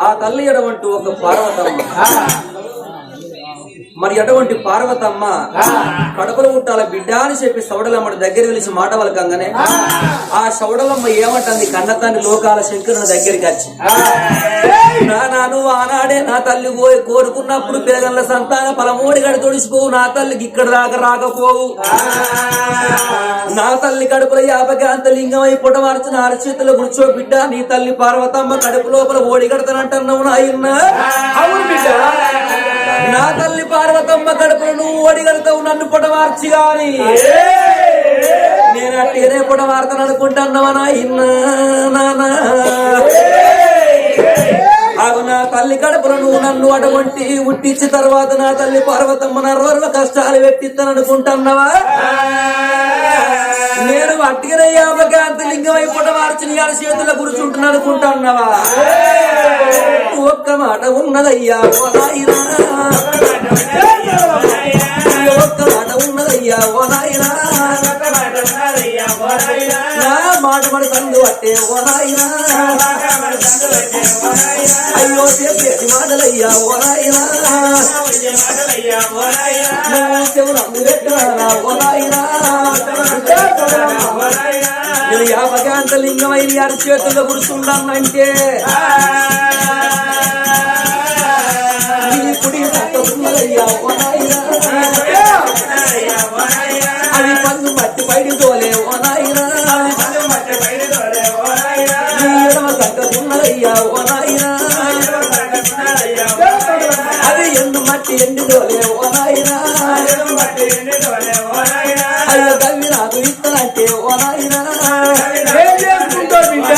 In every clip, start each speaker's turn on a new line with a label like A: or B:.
A: ఆ తల్లి ఎడవంటి ఒక పార్వతమ్మ మరి ఎటువంటి పార్వతమ్మ కడుపులో పుట్టాల బిడ్డ అని చెప్పి సౌడలమ్మ దగ్గర వెలిసి మాట వలకంగానే ఆ. సౌడలమ్మ ఏమంటుంది? కన్నతాన్ని లోకాల శంకరుని దగ్గరికి వచ్చి. నా నాను ఆనాడే నా తల్లి పోయి కోరుకున్నప్పుడు పిల్లగల్ల సంతాన పలమోడి గడి తొడిసిపోవు నా తల్లికి ఇక్కడ దాకా రాకపోవు. నా తల్లి కడుపులో యాపకాంత లింగం అయి పుట్టమార్చిన అరచేతుల్లో కూర్చో బిడ్డ నీ తల్లి పార్వతమ్మ కడుపు లోపల ఓడి కడతానంటున్నావు నాయన్న
B: అవును బిడ్డ.
A: నా తల్లి పార్వతమ్మ కడుపులో నువ్వు ఓడి నన్ను పొడవార్చి గాని. నేను అట్టేనే పొడవార్తను అనుకుంటున్నావా నాయన్న నాన్న నా తల్లి కడుపులో నువ్వు నన్ను అటువంటి ఉట్టించి తర్వాత నా తల్లి పార్వతమ్మ నర్వర్వ కష్టాలు పెట్టిస్తాను అనుకుంటున్నావా? నేను అట్టిగనే యాభకాంత లింగం అయిపోవడం మార్చిన గారి చేతుల్లో కూర్చుంటున్నాను అనుకుంటున్నావా ఒక్క మాట ఉన్నదయ్యా ఒక్క మాట ఉన్నదయ్యా ఓ నాయనా నా మాట మన తండ్రి అట్టే ఓ నాయనా అయ్యో చెప్పేది మాటలయ్యా ఓ నాయనా నువ్వు చెవులు అందురెట్టారా ఓ నాయనా నేను యాభకాంత లింగమై నీ అరి చేతుల్లో కుడి నాయనా అది పన్ను మట్టి బయట తోలే ఉన్నదయ్యా ఓ నాయనా. అది ఎండు మట్టి ఎండు తోలే ఓ నాయనా. అయ్యో తల్లి నాకు ఇస్తానంటే ఓ నాయనా.
B: ఏం చేసుకుంటావు బిడ్డ?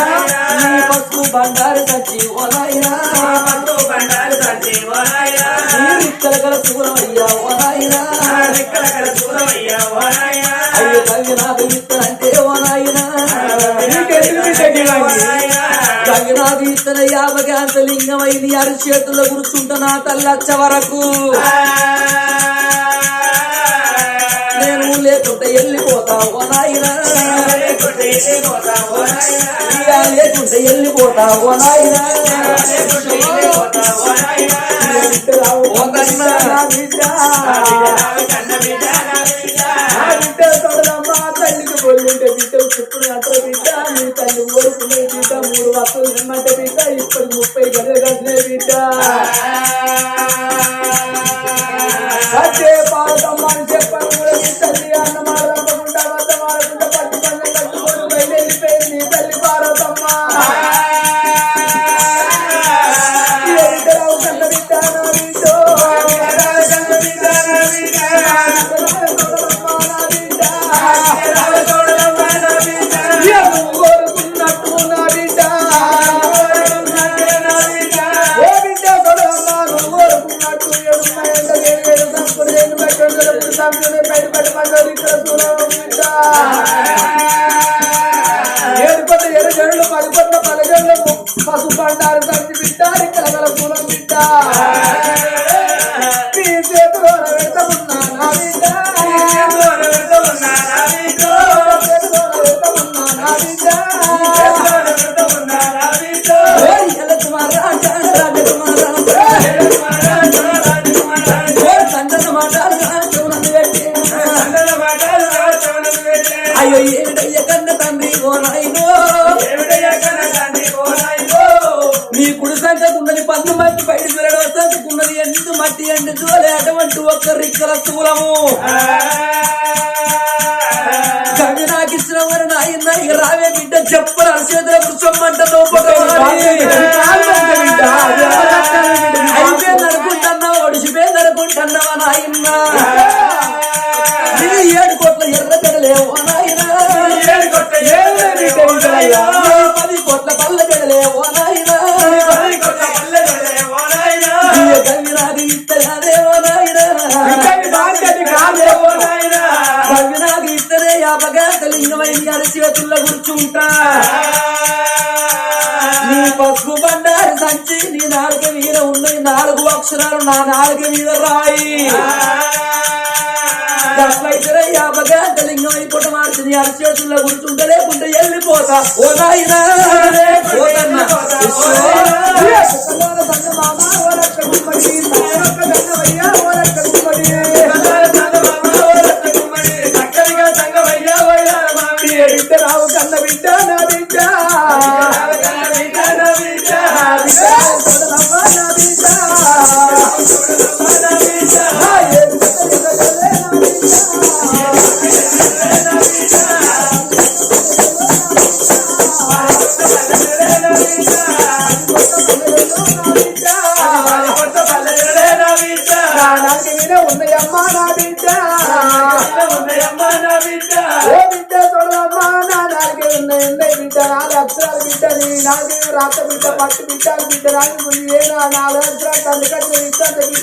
A: నీ పసుపు బండారు తెచ్చి ఓ నాయనా. నీ ఇక్కల గల సూరమయ్యా ఓ నాయనా. అయ్యో తల్లి నాకు ఇస్తానంటే ఓ నాయనా.
B: నీకెందుకు బిడ్డ గిలాంటి?
A: గంగనాథి ఇతన యాభగాంత లింగమై నీ అరి చేతుల్లో కూర్చుంట నా తల్లచ్చ వరకు. నేను లేకుంటే వెళ్ళిపోతా ఓ నాయనా? లేకుంటే వెళ్ళిపోతా ఓ నాయనా
B: చెప్పుడు అంటే బిడ్డ నీ తల్లి ఊరుకునే బిడ్డ మూడు వస్తువులు నిమ్మంటే బిడ్డ ఇప్పుడు ముప్పై కట్టిన బిడ్డ.
A: మట్టి ఎండు దోలే అటువంటి ఒక్క రిక్కల స్థూలము కవి నాకు ఇచ్చిన వారు నాయన ఇక రావే బిడ్డ చెప్పరు అరచేతుల కూర్చోమ్మంట అయిపోయింది అనుకుంటున్నావా ఒడిసిపోయింది అనుకుంటున్నావా నాయన ఏడు కోట్ల ఎర్ర జగలేవో నాయన కోట్ల ఇత్తరే యాపగా కలింగమైన కూర్చుంటా నీ పసుపు బండారు సంచి నీ నాలుక మీద ఉన్నది నాలుగు అక్షరాలు నా నాలుక మీద రాయి గట్లయితే యాపగా కలింగం అయిపోట మార్చి నీ అరచేతుల్లో కూర్చుంటా లేకుంటే వెళ్ళిపోతా ఓ నాయనా ఓ
B: రావు బిడ్డ పట్టు బిడ్డ బిడ్డ నాలుగు ఏనా? నా నాలుగు అక్షరాలు తల్లి కట్టిన బిడ్డ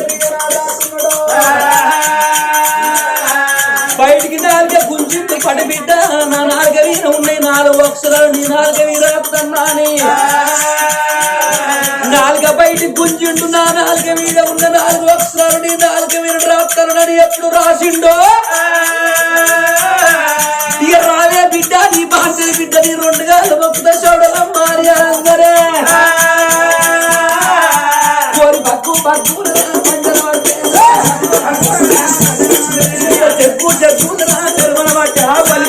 B: బిడ్డ నా
A: బయటికి నాలుగే గుంజింది పడి బిడ్డ. నా నాలుగ వీర ఉన్నాయి నాలుగు అక్షరాలు నీ నాలుగ వీరాని నాలుగ బయటి గుంజిండు నా నాలుగ మీద ఉన్న నాలుగు అక్షరాలు నీ నాలుగ వీర రాస్తానని ఎప్పుడు రాసిండో? ఇక రావే బిడ్డ నీ బాంచని బిడ్డ నీ కోరి బగ్గు బగ్గు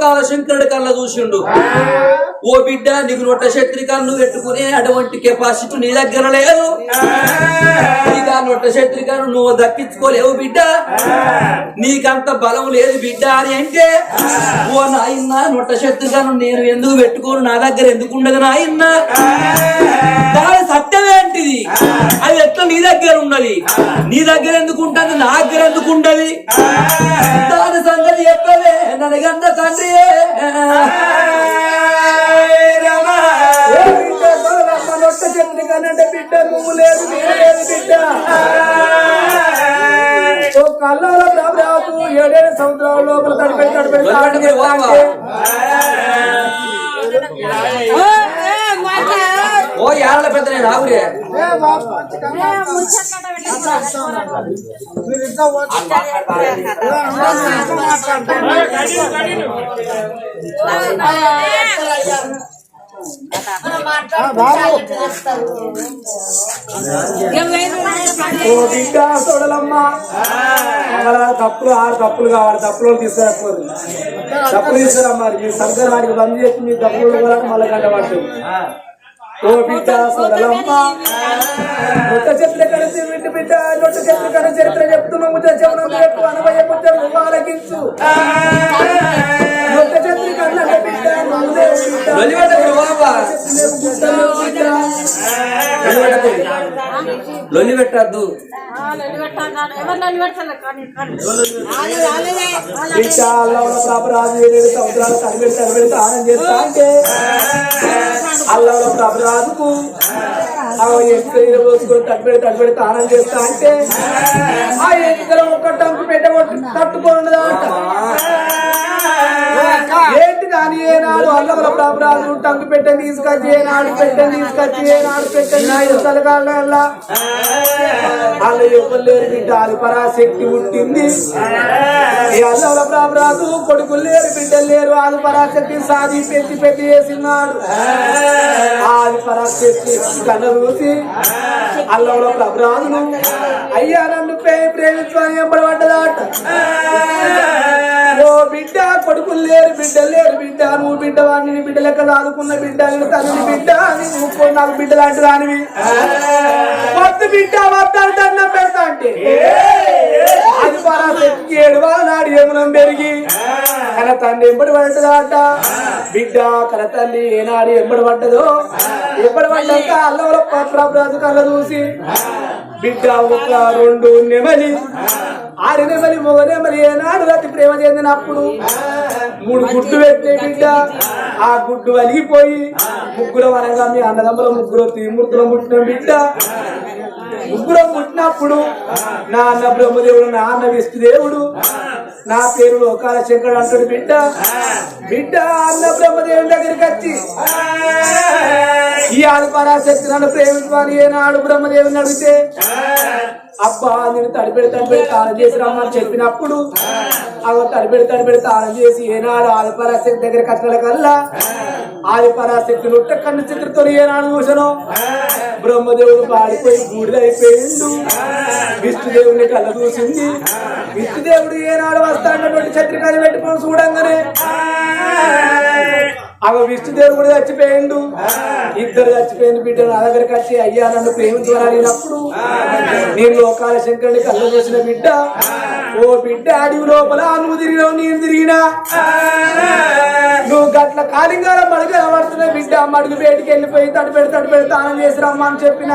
A: లోకాల శంకరుడి కళ్ళ చూసిండు. ఓ బిడ్డ నీకు నొట్ట శత్రి కన్ను పెట్టుకునే అటువంటి కెపాసిటీ నీ దగ్గర లేదు. ఇక నొట్ట శత్రి కన్ను నువ్వు దక్కించుకోలేవు బిడ్డ. నీకంత బలం లేదు బిడ్డ అని అంటే ఓ నాయన్న నొట్ట శత్రి నేను ఎందుకు పెట్టుకోను? నా దగ్గర ఎందుకు ఉండదు నాయన్న? దాని సత్యం ఏంటిది? అది ఎట్లా నీ దగ్గర ఉన్నది? నీ దగ్గర ఎందుకు ఉంటుంది? నా దగ్గర ఎందుకు ఉండదు? దాని సంగతి చెప్పలే నన్నగంత తండ్రి
B: ఏ నొట్ట బిడ్డ నువ్వు లేదు నేను లేదు బిడ్డ.
C: కళ్ళాల ప్రభరాజు ఏడేడు సముద్రాల లోపల తడిపెట్టి తడిపెట్టి తాళం చేస్తా అంటే
B: ఓ ఏళ్ళ పెద్ద నేను ఆగురే
C: ఏ బాబు, ఇంకా తప్పులు ఆరు తప్పులు కావాలి తప్పులు తీసుకురాకూడదు తప్పులు తీసుకురమ్మా మీ సంకర్ వాడికి బంద్ చేసి మీ తప్పులు కూడా మళ్ళీ గంట పట్టు ఓ బిడ్డ నొట్ట కలిసి బిడ్డ బిడ్డ నొట్ట కలిసి చరిత్ర చెప్తున్నాము చెవునం చెప్పు అనవయ ముద్ద ఆలకించు నొట్ట చెట్ల కన్నా బిడ్డ నువ్వుదే బిడ్డ
B: లొల్లి పెట్టకు బాబా
C: గుట్టలు బిడ్డ
B: లొల్లి పెట్టకు లొల్లి పెట్టద్దు ఏడేడు సముద్రాలు తడిపెడి తడిపెడి స్నానం చేస్తా అంటే ఆ ఎక్కడ పోసుకొని చేస్తా అంటే ఆ ఎక్కడ ఒక్క టంకు పెట్ట తట్టుకోండి ఏంటి దాని ఏనాడు అల్లవల ప్రాపరాజు టంగు పెట్టని తీసుకొచ్చి ఏనాడు పెట్టె తీసుకొచ్చి ఏనాడు పెట్టె తలకాల వాళ్ళు ఎవరు లేరు బిడ్డ అది పరాశక్తి పుట్టింది. అల్లవల ప్రాపరాజు కొడుకులు లేరు బిడ్డలు లేరు అది పరాశక్తి సాది పెట్టి పెట్టి వేసినాడు ఆది పరాశక్తి కన్న చూసి అల్లవల ప్రాపరాజును అయ్యా నన్ను ప్రేమిత్వాన్ని ఎప్పుడు పడ్డదాట. అయ్యో బిడ్డ కొడుకులు లేరు బిడ్డలు లేరు బిడ్డ. నువ్వు బిడ్డ వాడిని నీ బిడ్డ లెక్క దాదుకున్న బిడ్డ నేను బిడ్డ నువ్వు నాకు బిడ్డ లాంటి దానివి వద్దు బిడ్డ వద్దని దండం పెడతా అంటే. అది పరాశక్తి ఏడు నాడు ఏమునం పెరిగి. కన తండ్రి ఎంబడి పడ్డదాట బిడ్డ కన తల్లి ఏనాడు ఎంబడి పడ్డదో? ఎంబడి పడ్డాక అల్లవల ప్రభరాజు కళ్ళ చూసి బిడ్డ ఒక రెండు నెమలి. ఆ నెమలి మొగనే మరి ఏనాడు అతి ప్రేమ చెందినప్పుడు మూడు గుడ్డు పెట్టే బిడ్డ. ఆ గుడ్డు వలిగిపోయి ముగ్గురు అనగా మీ అన్నదమ్ముల ముగ్గురు తీమూర్తులు ముట్టిన బిడ్డ. ముగ్గురం పుట్టినప్పుడు నా అన్న బ్రహ్మదేవుడు నా అన్న విష్ణుదేవుడు నా పేరు లోకాల శంకరుడు అంటాడు బిడ్డ. బిడ్డ అన్న బ్రహ్మదేవుని దగ్గరికి వచ్చి ఈ ఆది పరాశక్తి నన్ను ప్రేమించమని ఏనాడు బ్రహ్మదేవుని అడిగితే అబ్బా నేను తడిపెడి తడిపెడి తాళం చేసి రమ్మని చెప్పినప్పుడు అవి తడిపెడి తడిపెడి తాళం చేసి ఏనాడు ఆదిపరాశక్తి దగ్గర కట్టల కల్లా ఆదిపరాశక్తి నొట్ట కన్ను చిత్రతో ఏనాడు చూసను బ్రహ్మదేవుడు పాడిపోయి బూడిదైపోయిండు విష్ణుదేవుని కళ్ళ చూసింది. విష్ణుదేవుడు ఏనాడు వస్తాడన్నటువంటి చత్రికాన్ని పెట్టుకొని చూడంగానే అవ విష్ణుదేవుడు కూడా చచ్చిపోయిండు. ఇద్దరు చచ్చిపోయింది బిడ్డ నా దగ్గరికి వచ్చి అయ్యా నన్ను ప్రేమించమని అడిగినప్పుడు నేను లోకాల శంకరుని కళ్ళ చూసిన బిడ్డ ఓ బిడ్డ అడవి లోపల నువ్వు తిరిగినావు నేను తిరిగినా. నువ్వు మడుగు బయటికి వెళ్ళిపోయి తడి పెడి తడి పెడి తానం చేసి రమ్మని చెప్పిన?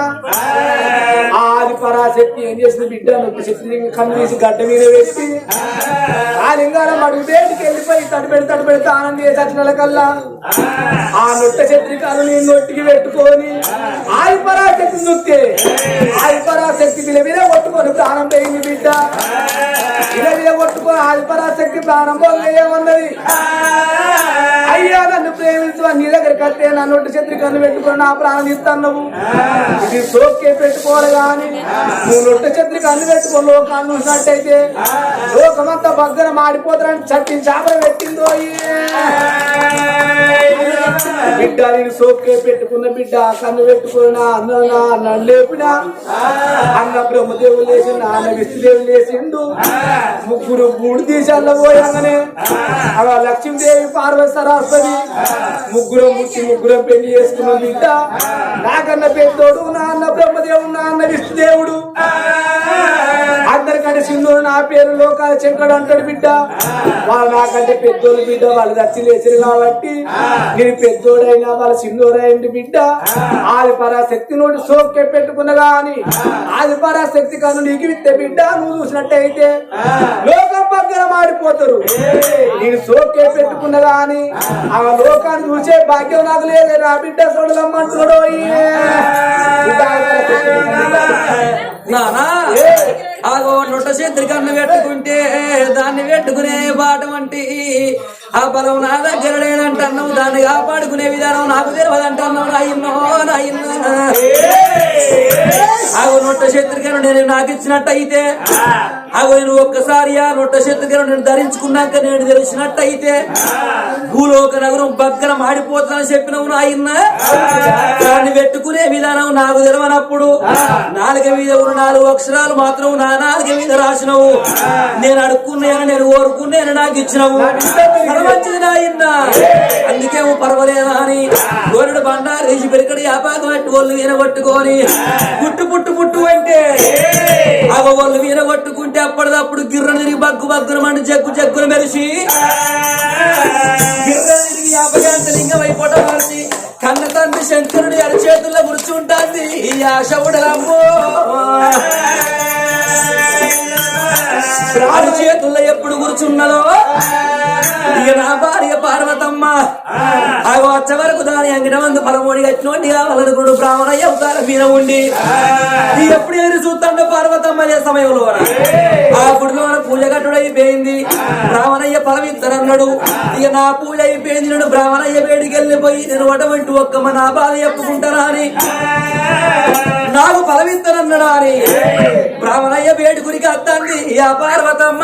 B: ఆది పరాశక్తి ఏం చేసింది బిడ్డ? నొప్పి శక్తి కన్ను తీసి గడ్డ మీద పెట్టి. ఆ లింగాల మడుగు బయటికి వెళ్ళిపోయి తడి పెడి తడి పెడి తానం చేసి వచ్చిన కల్లా. ఆ నొట్ట చత్రికాలు నేను నొట్టికి పెట్టుకొని ఆది పరాశక్తి నొక్కే. ఆది పరాశక్తి విల మీద కొట్టుకొని ప్రాణం పోయింది బిడ్డ. విల మీద కొట్టుకొని ఆది పరాశక్తి ప్రాణం పోయేమన్నది అయ్యా నన్ను ప్రేమించు నీ దగ్గరికి నా నొట్టు చత్రి కన్ను పెట్టుకొని నా ప్రాణం ఇస్తాను నువ్వు ఇది సోకే పెట్టుకోవాలి కానీ నువ్వు నొట్టు చత్రి కన్ను పెట్టుకొని లోకాన్ని చూసినట్టయితే. లోకమంతా బగ్గర మాడిపోతారని చట్టి చేపలు పెట్టిందో బిడ్డ నేను సోకే పెట్టుకున్న బిడ్డ కన్ను పెట్టుకున్న అన్న నన్ను లేపిన. అన్న బ్రహ్మదేవులు లేచిండు అన్న విష్ణుదేవులు లేచిండు. ముగ్గురు మూడు దేశాల్లో పోయాగానే అవ లక్ష్మీదేవి పార్వతి సరస్వతి. ముగ్గురం ముట్టి ముగ్గురం పెళ్ళి చేసుకున్న బిడ్డ. నాకన్న పెద్దోడు నా అన్న బ్రహ్మదేవుడు నా అన్న విష్ణుదేవుడు అందరికంటే సింధుడు నా పేరు లోకాల చెంకడు అంటాడు బిడ్డ. వాళ్ళు నాకంటే పెద్దోళ్ళు బిడ్డ వాళ్ళు దచ్చి లేచారు కాబట్టి నేను పెద్దోడైనా వాళ్ళ సింధూరైంది బిడ్డ. ఆది పరాశక్తి నోటి సోకే పెట్టుకున్న గాని ఆది పరాశక్తి కను నీకు విత్తే బిడ్డ నువ్వు చూసినట్టయితే లోకం పక్కన మాడిపోతారు. నేను సోకే పెట్టుకున్న గాని ఆ. లోకాన్ని చూసే భాగ్యం నాకు లేదు నా బిడ్డ చూడలమ్మంటున్నాడు
A: నానా? ఆగో నొట్ట చేతులు కన్ను పెట్టుకుంటే దాన్ని పెట్టుకునే పాఠం అంటే ఆ బలం నా దగ్గర లేదంటున్నావు. దాన్ని కాపాడుకునే విధానం నాకు తెలియదంటున్నావు. నాయన్నో నాయన్న ఆగో నొట్ట శత్రుకను నేను నాకు ఇచ్చినట్టయితే ఆగో నేను ఒక్కసారి ఆ నొట్ట శత్రుకను నేను ధరించుకున్నాక నేను తెలిసినట్టయితే భూలోక నగరం బగ్గర మాడిపోతానని చెప్పినవు నాయన్న దాన్ని పెట్టుకునే విధానం నాకు తెలియనప్పుడు నాలుగ మీద ఉన్న నాలుగు అక్షరాలు మాత్రం నా నాలుగ మీద రాసినవు. నేను అడుక్కున్నాను నేను కోరుకున్నాను నాకు ఇచ్చినవు. మంచిది నాయన్న అందుకేమో పర్వాలేదా అని గోరుడు బండారు వేసి పెరికడి యాపాకం పెట్టి వాళ్ళు వినగొట్టుకొని పుట్టు పుట్టు పుట్టు అంటే అవ వాళ్ళు వినగొట్టుకుంటే అప్పటిదప్పుడు గిర్రను తిరిగి బగ్గు బగ్గున మండి జగ్గు జగ్గును మెరిసి గిర్రను తిరిగి యాపకాంత లింగం అయిపోవటం కన్న తండ్రి శంకరుడి అరచేతుల్లో కూర్చుంటాంది ఈ ఆశవుడలమ్మో రాడు చేతుల్లో ఎప్పుడు కూర్చున్నదో? ఇక నా భార్య పార్వతమ్మ. ఆ. వచ్చే వరకు దాని అంగట మందు పరమోడి కట్టినోటి కావాలనుకుడు బ్రాహ్మణయ్య అవతారం మీద ఉండి. ఎప్పుడు ఎదురు చూస్తాడు పార్వతమ్మ అదే సమయంలో ఆ గుడిలో పూజ కట్టుడు అయిపోయింది బ్రాహ్మణయ్య పరమిద్దరన్నాడు ఇక నా పూజ అయిపోయింది. నేను బ్రాహ్మణయ్య వేడికి వెళ్ళిపోయి నేను అటువంటి ఒక్కమ్మ నా బాధ చెప్పుకుంటానా అని. నాకు పదవిత్తనన్నాడు అని. బ్రాహ్మణయ్య గురికి అత్తంది ఆ పార్వతమ్మ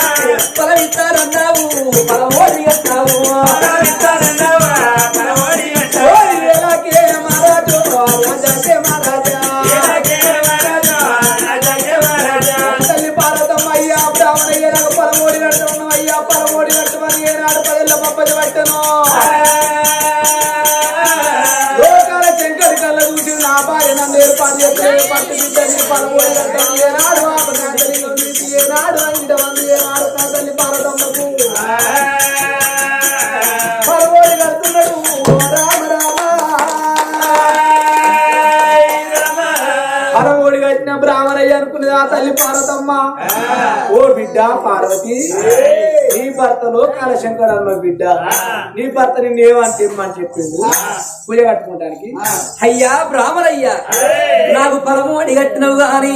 A: భార్య నన్ను ఏర్పాటు చేస్తే పట్టు బిడ్డని పరమోడి కట్టను ఏనాడు ఆ తల్లి తీసి ఏనాడు మంది ఏనాడు నా తల్లి పార్వతమ్మకు పరమోడి కడుతున్నాడు రామ రామ. పరమోడి కట్టిన బ్రాహ్మణయ్య అనుకున్నది ఆ తల్లి పార్వతమ్మ ఓ బిడ్డ పార్వతి. నీ భర్తలో కాలశంకర్ అన్న బిడ్డ. నీ భర్త నిన్ను ఏమంటే అని చెప్పిండు? పూజ కట్టుకోవడానికి అయ్యా బ్రాహ్మణయ్య నాకు పరమోడి కట్టినవు గాని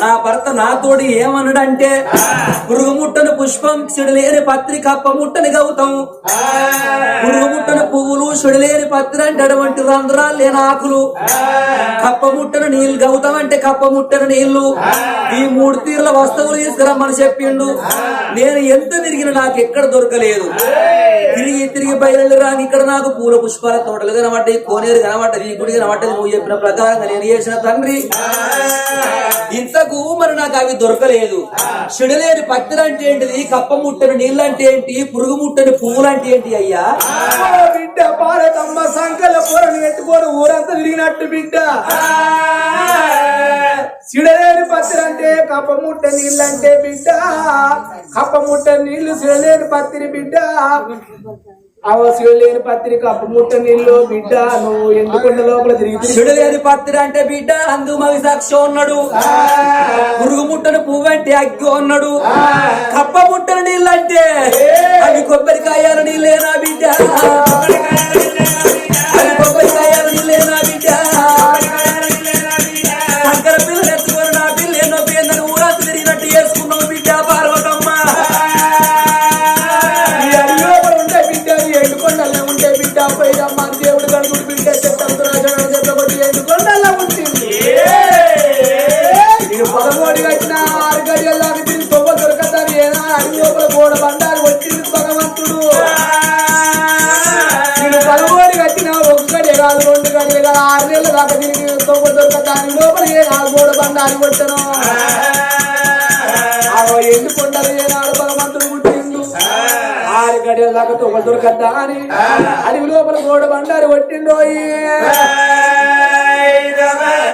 A: నా భర్త నాతోడి పురుగు ముట్టను పుష్పం చెడలేని పత్రి కప్ప ముట్టని గౌతం పురుగు పువ్వులు చెడలేని పత్రి అంటే అటువంటి రంధ్రాలు లేని ఆకులు కప్ప ముట్టను నీళ్ళు గౌతం అంటే కప్ప ముట్టను నీళ్ళు ఈ మూడు తీర్ల వస్తువులు తీసుకురమ్మని చెప్పిండు. నేను ఎంత తిరిగిన నాకు ఎక్కడ దొరకలేదు. తిరిగి తిరిగి బయలు రాని ఇక్కడ నాకు పూల పుష్పాల తోటలు కనబడ్డాయి కోనేరు కనబడ్డది ఈ గుడి కనబడ్డది. నువ్వు చెప్పిన ప్రకారంగా నేను చేసిన తండ్రి. ఇంతకు మరి నాకు అవి దొరకలేదు. చెడులేని పత్రి అంటే ఏంటిది? కప్ప ముట్టని నీళ్ళు అంటే ఏంటి? పురుగు ముట్టని పువ్వులు అంటే ఏంటి అయ్యా? బిడ్డ పారతమ్మ సంకల పూరని ఎత్తుకొని ఊరంతా తిరిగినట్టు బిడ్డ. సిడలేని పత్తిరి అంటే కప్ప ముట్ట నీళ్ళు అంటే బిడ్డ. కప్ప ముట్ట నీళ్ళు సిడలేని పత్తిరి బిడ్డ. అవ సిడలేని పత్రి కప్ప ముట్ట నీళ్ళు బిడ్డ నువ్వు ఎందుకున్న లోపల తిరిగి పత్రి అంటే బిడ్డ అందు మగి సాక్షి ఉన్నాడు. పురుగు ముట్టను పువ్వు అంటే అగ్గి ఉన్నాడు. కప్ప ముట్టని నీళ్ళు అంటే అవి కొబ్బరికాయల నీళ్ళేనా బిడ్డ? అవి కొబ్బరికాయల బిడ్డ పోయిదమ్మ దేవుడు కడుగుడు బిడ్డ చెత్తంతో రాజాడు చెత్తబట్టి ఎండుకొండల్లో ఉంటుంది నేను పదమూడు కట్టిన ఆరు గడియల దాకా తిరిగి తొవ్వ దొరకదని ఏనా అడవి లోపల గోడ బండారు వచ్చింది భగవంతుడు. నేను పదమూడు కట్టిన ఒక గడియ కాదు రెండు గడియ కాదు ఆరు నెలల దాకా తిరిగి తొవ్వ దొరకదాని లోపల ఏ నాలుగు గోడ బండారు కొట్టను. ఎందుకుంటారు ఏనాడు భగవంతుడు గడియల దాకా తొవ్వ దొరకద్దా అని? అడవి లోపల గోడ బండారు కొట్టిండోయి